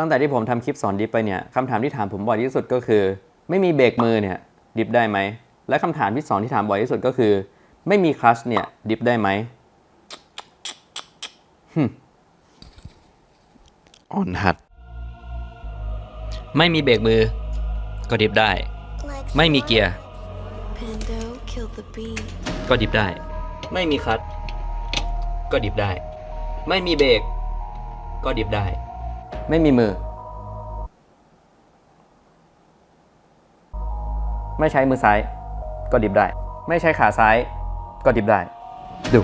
ตั้งแต่ที่ผมทำคลิปสอนดิฟไปเนี่ยคำถามที่ถามผมบ่อยที่สุดก็คือ ไม่มีเบรกมือเนี่ยดิฟได้ไหม และคำถามที่สองที่ถามบ่อยที่สุดก็คือ ไม่มีคลัชเนี่ยดิฟได้ไหมอ่อนหัด ไม่มีเบรกมือ ก็ดิฟได้ ไม่มีเกียร์ Pando killed the beat. ก็ดิฟได้ ไม่มีคลัตช์ก็ดิฟได้ ไม่มีเบรกก็ดิฟได้ ไม่มีมือ ไม่ใช้มือซ้าย ก็ดิบได้ ไม่ใช้ขาซ้าย ก็ดิบได้ ดู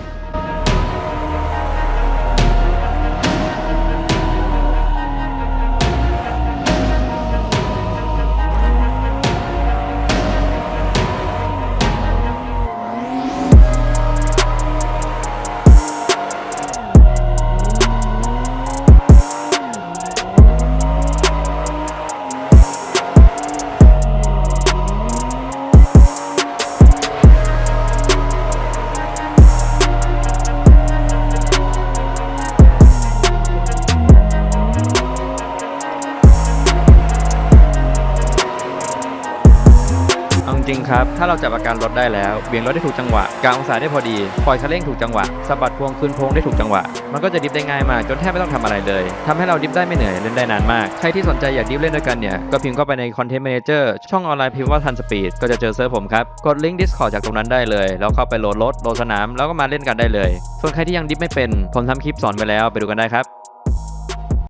ริง ๆ ครับ ถ้าเราจับอาการรถได้แล้ว เบี่ยงรถได้ถูกจังหวะกางองศาได้พอดี ปล่อยคันเร่งถูกจังหวะสะบัดพวงคืนพวงได้ถูกจังหวะ มันก็จะดิฟได้ง่ายมากจนแทบไม่ต้องทำอะไรเลยทำให้เราดิฟได้ไม่เหนื่อยเล่นได้นานมาก ใครที่สนใจอยากดิฟเล่นด้วยกันเนี่ย ก็พิมพ์เข้าไปใน Content Manager ช่องออนไลน์พิมพ์ว่าทันสปีดก็จะเจอเซิร์ฟผมครับ กดลิงก์ Discord จากตรงนั้นได้เลย แล้วเข้าไปโหลดรถโหลดสนาม แล้วก็มาเล่นกันได้เลย ส่วนใครที่ยังดิฟไม่เป็นผมทำคลิปสอนไปแล้วไปดูกันได้ครับ